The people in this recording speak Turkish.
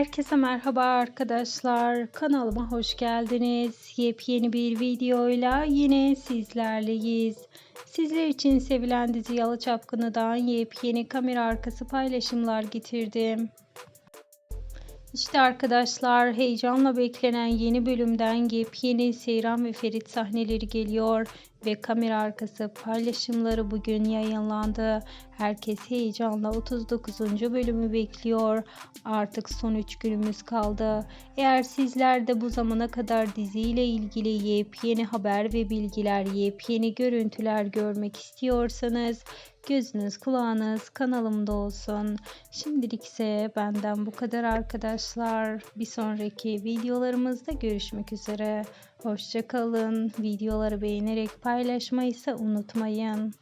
Herkese merhaba arkadaşlar. Kanalıma hoş geldiniz. Yepyeni bir videoyla yine sizlerleyiz. Sizler için sevilen dizi Yalı Çapkını'dan yepyeni kamera arkası paylaşımlar getirdim. İşte arkadaşlar heyecanla beklenen yeni bölümden yepyeni Seyran ve Ferit sahneleri geliyor ve kamera arkası paylaşımları bugün yayınlandı. Herkes heyecanla 39. bölümü bekliyor. Artık son 3 günümüz kaldı. Eğer sizler de bu zamana kadar diziyle ilgili yepyeni haber ve bilgiler, yepyeni görüntüler görmek istiyorsanız gözünüz kulağınız kanalımda olsun. Şimdilik ise benden bu kadar arkadaşlar. Bir sonraki videolarımızda görüşmek üzere. Hoşçakalın. Videoları beğenerek paylaşmayı ise unutmayın.